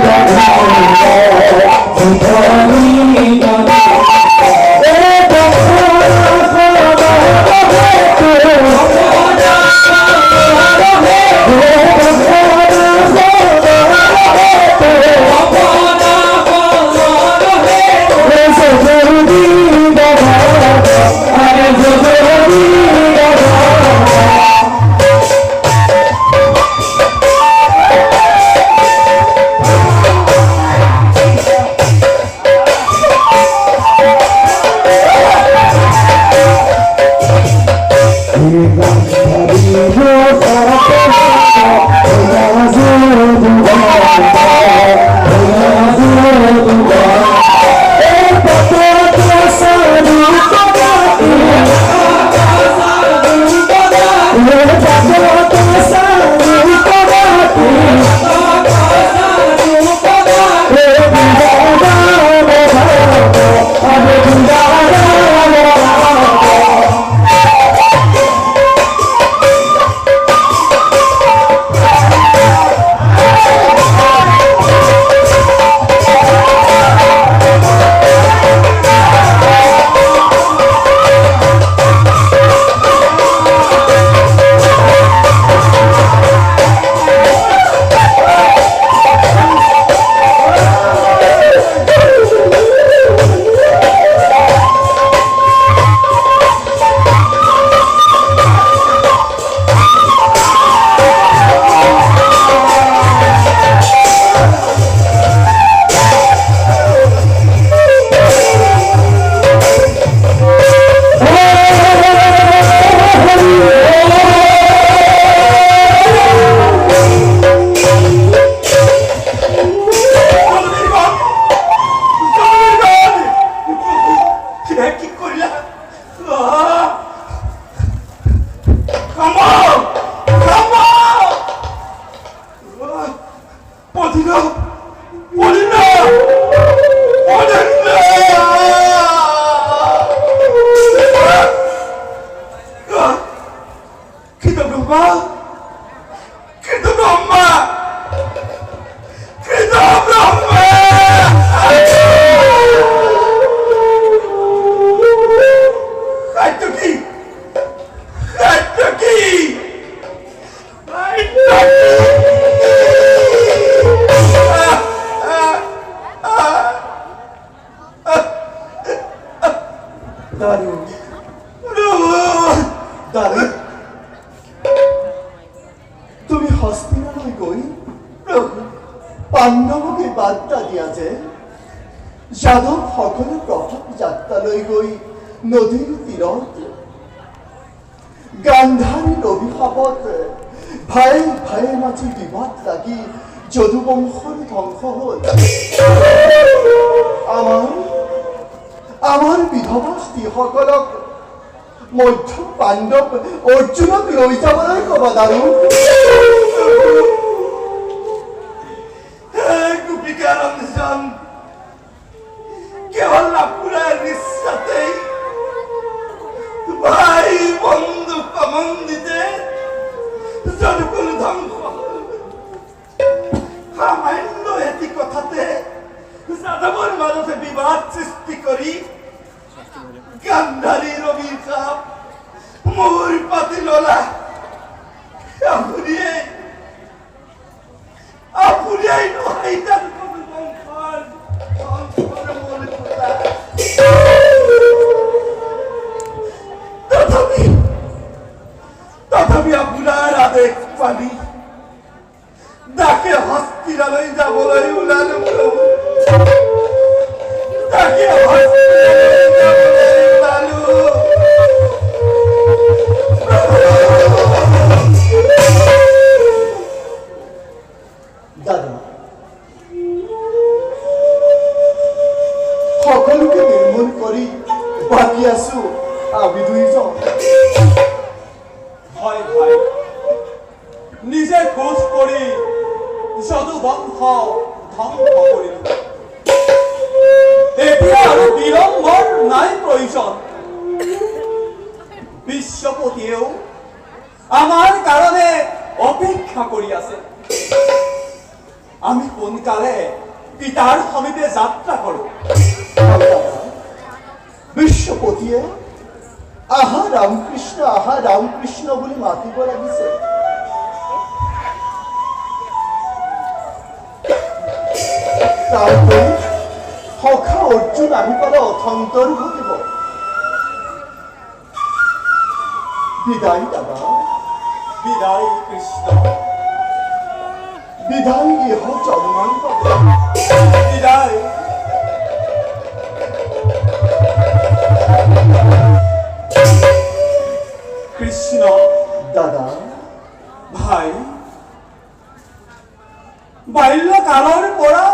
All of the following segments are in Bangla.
くださいね」no! পাণ্ডৱকে বাৰ্তা দিয়া যে যাদৱ সকলো প্ৰভাৱ যাত্ৰালৈ গৈ নদীৰ তীৰত গান্ধাৰীৰ অভিশাপত ভাই ভাইৰ মাজে বিবাদ লাগি যদুবংশৰ ধ্বংস হ'ল। আমাৰ আমাৰ বিধৱা স্ত্ৰীসকলক মধ্য পাণ্ডৱ অৰ্জুনক লৈ যাবলৈ ক'বা দাদু সামান্য এটি কথাতে যাদৱৰ মাজতে বিবাদ সৃষ্টি মোৰ পাতি ললা মোৰ কথা তথাপি তথাপি আপোনাৰ আদেশ পালি দাদা। সকলোকে নিৰ্মূল কৰি বাকী আছো আমি দুইজন। হয় নিজে খোজ কৰি যদু বংশ ধ্বংস কৰিলো এতিয়া আৰু বিলম্বৰ নাই প্ৰয়োজন বিশ্বপতিয়েও আমাৰ কাৰণে অপেক্ষা কৰি আছে আমি সোনকালে পিতাৰ সমীপে যাত্ৰা কৰোঁ দাদা, বিশ্বপতিয়ে আহা ৰামকৃষ্ণ আহা ৰামকৃষ্ণ বুলি মাতিব লাগিছে সখা অৰ্জুন আহি পালে অথন্তৰ ঘটিব। বিদায় দাদা। বিদায় কৃষ্ণ। বিদায় জন্মান্তর বিদায় কৃষ্ণ দাদা ভাই বাল্যকালৰ পৰা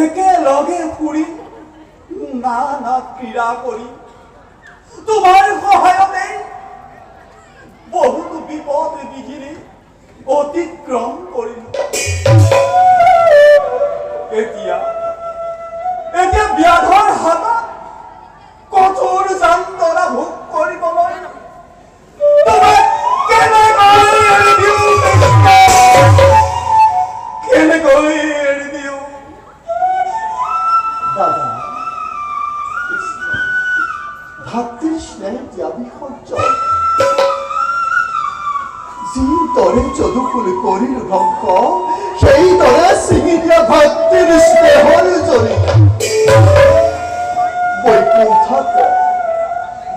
একেলগে ফুৰি নানা ক্ৰীড়া কৰি তোমাৰ সহায়তে বহুতো বিপদ বিঘিনি। অতিক্ৰম কৰিলো এতিয়া এতিয়া ব্যাধৰ হাতত কঠোৰ যন্ত্ৰণা ভোগ কৰিবলৈ এৰি দিওঁ? কেনেকৈ এৰি দিওঁ? কৃষ্ণ স্নেহ ত্যাগী যি দৰে যদুকুল ধ্বংস সেই বৈকুণ্ঠত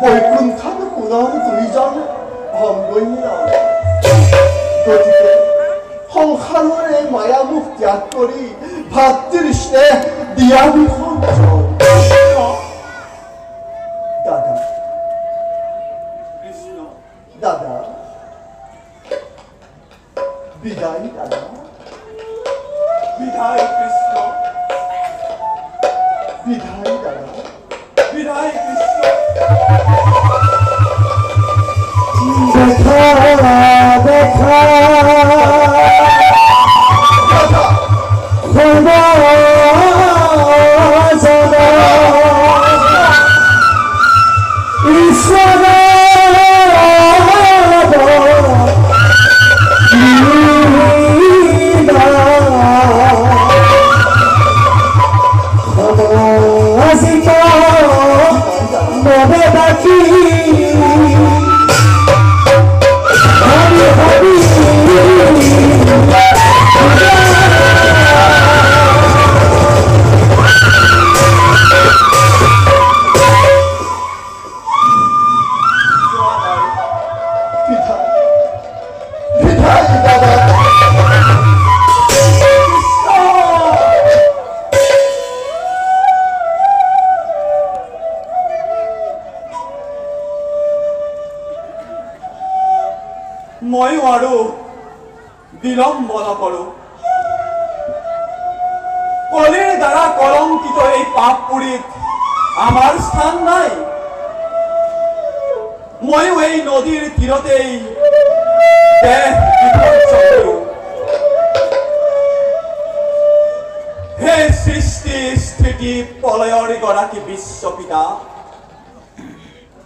বৈকুণ্ঠত পুনৰ দুইজন ভংগৈ গতিকে সংসাৰৰ মায়ামুখ ত্যাগ কৰি ভাতৃৰ স্নেহ দিয়া বিসৰ্জন বিদায় কৃষ্ণ বিলম্ব নকৰোঁ কলিৰ দ্বাৰা কলংকিত এই পাপ পাপপুৰীত আমাৰ স্থান নাই। ময়ো এই বিধ্বংস কৰোঁ হে সৃষ্টি, স্থিতি প্ৰলয়ৰ গৰাকী বিশ্বপিতা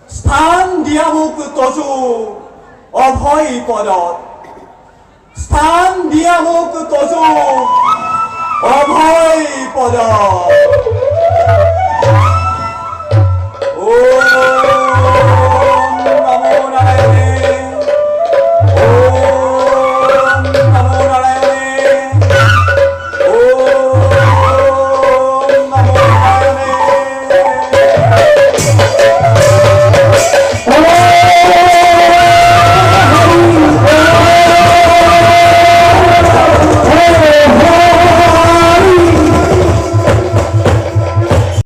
স্থান দিয়া মোক তজু, অভয় পদত স্থান দিয়া হোক তজ। অভয় পদ। ও